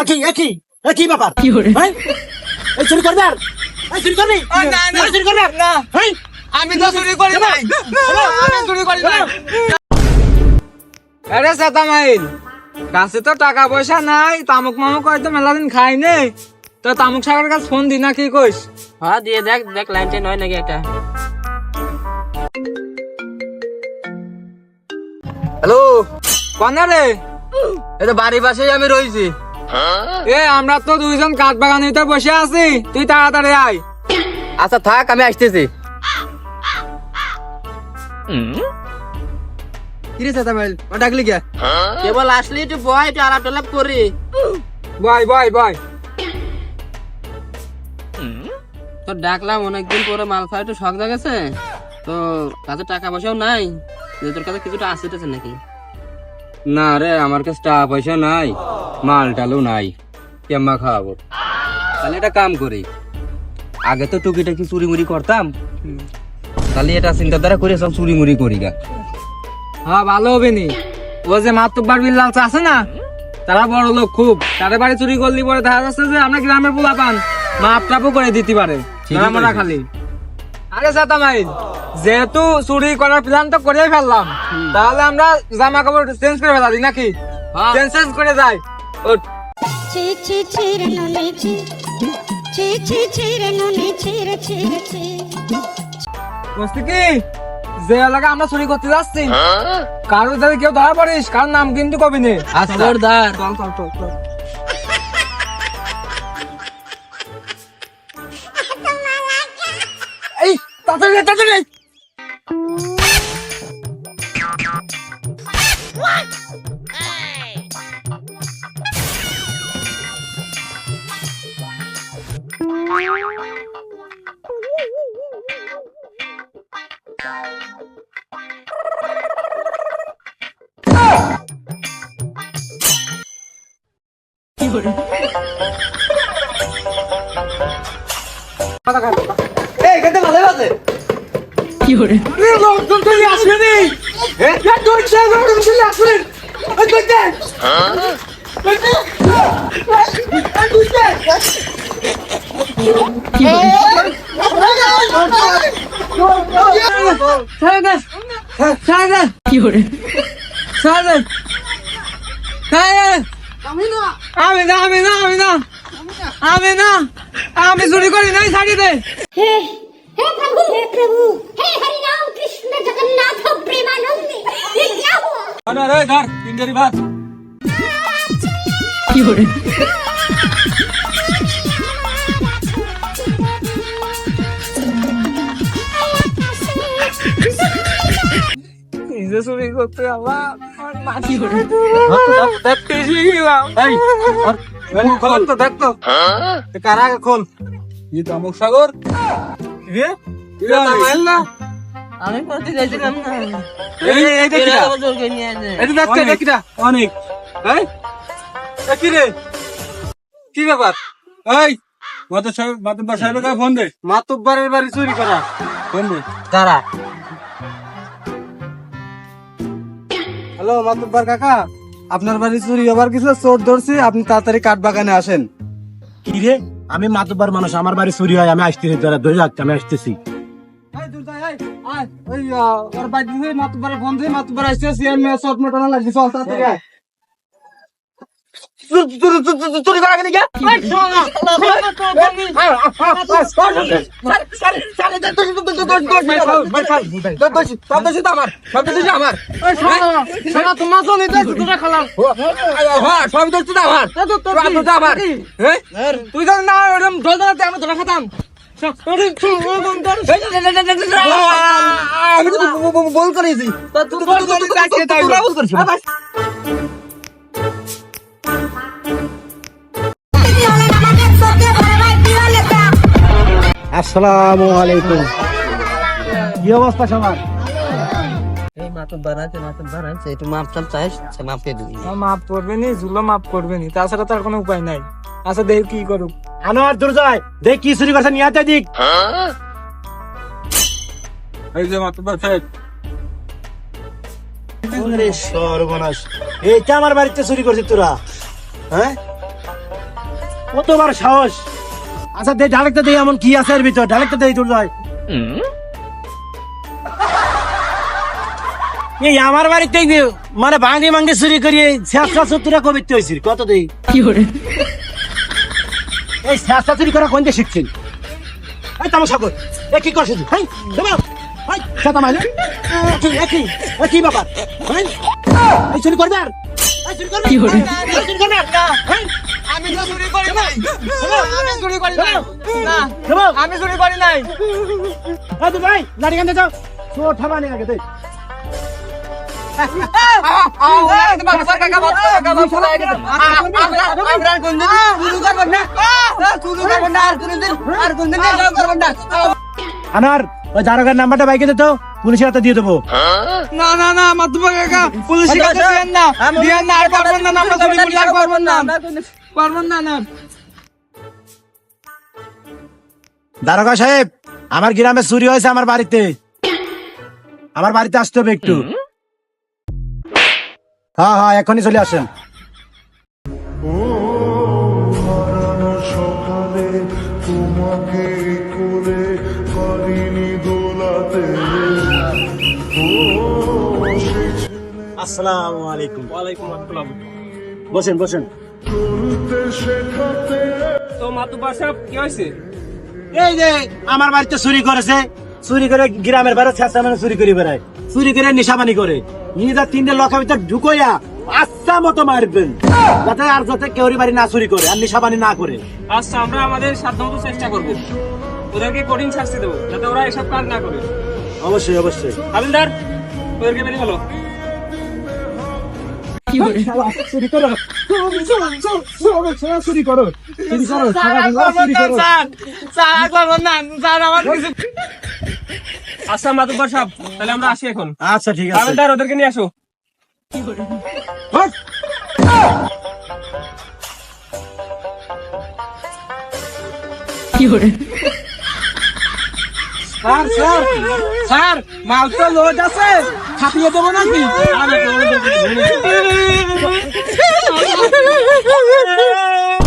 একই একই একই ব্যাপার। হ্যাঁ এই চুরি করবে আর? এই চুরি করবি? ও, না, না। চুরি করবে? না। হ্যাঁ আমি তো চুরি করি নাই। আমি চুরি করি নাই। আরে সাতামাইল কাছে তো টাকা পয়সা নাই তামুক মামুক হয়তো মেলা দিন খাই নে। তো তামুক সাগরের কাছে ফোন দি না কি কইস? হ্যাঁ দিয়ে দেখ দেখ লাইন টাইন হয় নাকি একটা। হ্যালো কনে রে? এই তো বাড়ির পাশেই আমি রয়েছি এ আমরা তো দুইজন কাঠ বাগানিতে বসে আছি। তুই তাড়াতাড়ি আয়। আচ্ছা থাক আমি আসতেছি। কিরে সাতামাইল ও ডাকলি কে? কেবল আসলি একটু বয় একটু আলাপ টালাপ করি। বয় বয় বয়। তো ডাকলাম অনেকদিন পরে মাল একটু শখ জাগেছে। তো কাছে টাকা পয়সাও নাই। যে তোর কাছে কিছুটা আসে টাছে নাকি? না রে আমার কাছে টাকা পয়সা নাই। মাল টালও নাই কেম্মা খাওয়াবো? তাহলে এটা কাম করি। আগে তো টুকিটাকি চুরি মুড়ি করতাম। তাহলে এটা চিন্তাধারা করে সব চুরি মুড়ি করি গা। হ্যাঁ ভালো হবে নি। ও যে মাতুব্বার বিল্লাল আছে না তারা বড় লোক খুব। তাদের বাড়ি চুরি করলি পরে দেখা যাচ্ছে যে আমরা গ্রামের পোলা পান মাপ টাপও করে দিতে পারে আমরা খালি। আরে সাতামাইল যেহেতু চুরি করার প্ল্যান তো করেই ফেললাম তাহলে আমরা জামা কাপড় চেঞ্জ করে ফেলা দিই নাকি? হ্যাঁ। চেঞ্জ চেঞ্জ করে যাই ছি ছি ছি ছি। ছি ছি কি যে এলাকা আমরা চুরি করতে যাচ্ছি কারও যদি কেউ ধরা পড়িস কার নাম কিন্তু কবি নে খবরদার। চল চল চল চল। এই তাড়াতাড়ি তাড়াতাড়ি আয়। এই লোকজন তো আসবেনি লোকজন তো আসবেন কি করে আমি না আমি না আমি না আমি না আমি চুরি করি নাই ছাড়ি দে हे हे प्रभु हे प्रभु हे हरि राम कृष्ण जगन्नाथ प्रेमानंद ये क्या हुआ আরে রে ধর তিনটারি ভাত নিজে চুরি করতে মাটি দেখতে এই আর খবর তো দেখতো কারা খোল? ই তো অমুক সাগর। রে না। আমি করতে যাইছিলাম না। এই। এটা অনেক এই কি রে? কি ব্যাপার? এই সাহেব সাহেবের কাছে ফোন দে। মাতুব্বারের বাড়ি চুরি করা। ফোন দে। দাঁড়া। হ্যালো মাতুব্বার কাকা। আপনার বাড়ি চুরি হবার কিছু চোর ধরছি আপনি তাড়াতাড়ি কাঠ বাগানে আসেন। কি রে? আমি মাতুব্বার মানুষ আমার বাড়ি চুরি হয় আমি আসতেছি যারা ধরে রাখতে আমি আসতেছি। ওই ওর বাড়ি মাতুব্বারে ফোন দিয়ে মাতুব্বার আসছে সিএম সব মোটর লাগছে চল তাড়াতাড়ি তো আমার তুই না ওরকম আমি ধরা খাতাম আমি তো বল করেছি আসসালামু আলাইকুম। কি অবস্থা সবার? এই মাফ জুলো মাফ তাছাড়া তার কোনো উপায় নাই। আচ্ছা দেখ কি করুক। আনোয়ার দুর্জয় দেখ কি চুরি করছে নিয়ে দিক এই যে মাতুব্বার সাহেব সর্বনাশ। এইটা আমার বাড়িতে চুরি করছিস তোরা হ্যাঁ? কতবার সাহস। আচ্ছা দে ডাইরেক্টটা দেই এমন কি আছে এর ভিতর? ডাইরেক্টটা দেই তোর ভাই এই আমার বাড়িতে মানে ভাঙি ভাঙি চুরি করিয়ে শেষটা সত্তরা কবিতে হয়েছিল কত দেই এই শেষটা চুরি করা কোন দিয়ে শিখছেন? এই তামাশা কর এ কি করছিস? হাই দেবা হাই সাতা মাইলে। কি কি কি হাই এই চুরি করবে আর? এই চুরি করবে? কি হরে চুরি করবে আর? হাই। আমি চুরি করি নাই। আমি চুরি করি নাই। না আমি চুরি করি নাই। তো ভাই লাড়ি কান্দে যাও। তো থামানি আগে দে। আনার ওই দারোগার নাম্বারটা বাইকে দে তো। পুলিশের হাতে দিয়ে দেবো। না না না আমার তোমার কাকা পুলিশের কাছে দিয়েন না। দিয়েন না আর পারবেন না আমরা চুরি করি আর পারবেন না। পারবেন না না। দারোগা সাহেব আমার গ্রামে চুরি হয়েছে আমার বাড়িতে। আমার বাড়িতে আসতে হবে একটু। হ্যাঁ হ্যাঁ এখনই চলে আসেন। সকালে তোমাকে করে পারিনি দোলাতে। আসসালামু আলাইকুম। ওয়ালাইকুম আসসালাম। বসেন বসেন। তো মাতুবার সাহেব কি হয়েছে? এই যে আমার বাড়িতে চুরি করেছে। চুরি করে গ্রামের বাইরে ছেঁচা মানে চুরি করে বেড়ায়। চুরি করে নিশাবানি করে। নিজের তিনটে লক্ষের ভিতর ঢুকইয়া আচ্ছা মতো মারবেন। যাতে আর যাতে কেউ বাড়ি না চুরি করে আর নিশাবানি না করে। আচ্ছা আমরা আমাদের সাধ্যমতো চেষ্টা করব। ওদেরকে কঠিন শাস্তি দেবো যাতে ওরা এসব কাজ না করে। অবশ্যই অবশ্যই। হাবিলদার ওদেরকে বেরিয়ে গেলো চুরি করো। চুরি করো। চুরি করো করো। আচ্ছা মাতুব্বার সাহেব তাহলে আমরা আসি এখন। আচ্ছা ঠিক আছে। হাবিলদার ওদেরকে নিয়ে আসো। হট! স্যার স্যার স্যার মাল তো লোড আছে। ছাপিয়ে দেবো নাকি?